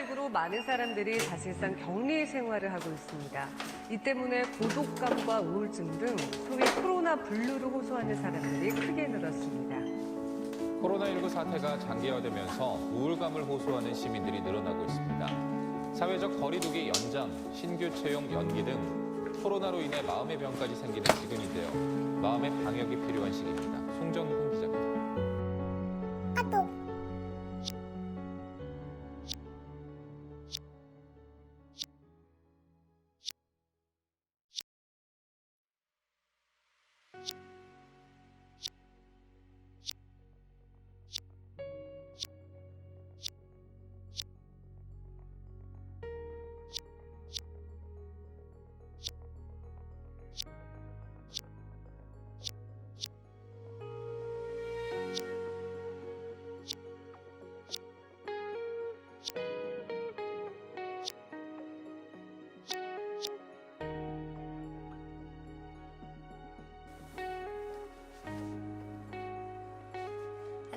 코로나19로 많은 사람들이 사실상 격리 생활을 하고 있습니다. 이 때문에 고독감과 우울증 등 소위 코로나 블루를 호소하는 사람들이 크게 늘었습니다. 코로나19 사태가 장기화되면서 우울감을 호소하는 시민들이 늘어나고 있습니다. 사회적 거리두기 연장, 신규 채용 연기 등 코로나로 인해 마음의 병까지 생기는 지금인데요. 마음의 방역이 필요한 시기입니다. 송정훈 기자입니다.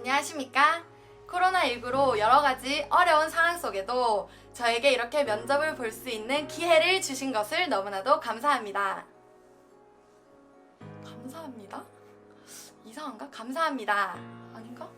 안녕하십니까? 코로나19로 여러 가지 어려운 상황 속에도 저에게 이렇게 면접을 볼 수 있는 기회를 주신 것을 너무나도 감사합니다. 감사합니다? 이상한가? 감사합니다. 아닌가?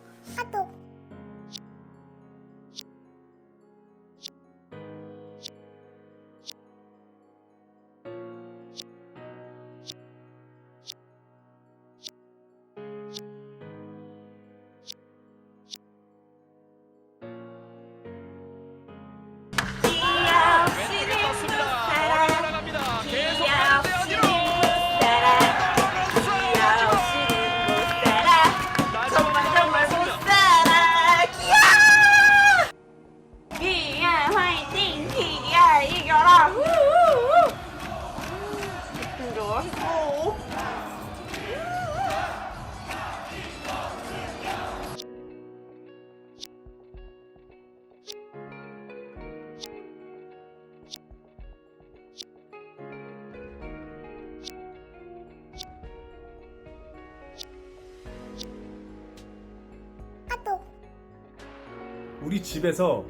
우리 집에서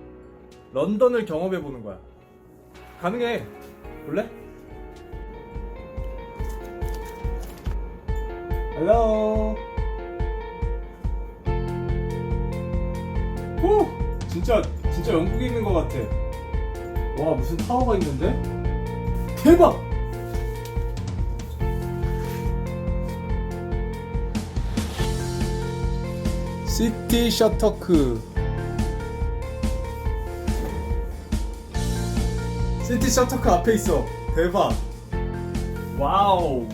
런던을 경험해 보는 거야. 가능해. 볼래? 헬로. 오! 진짜 진짜 영국에 있는 것 같아. 와 무슨 타워가 있는데? 대박! 시티 셔터크 시티 셔터크 앞에 있어. 대박. 와우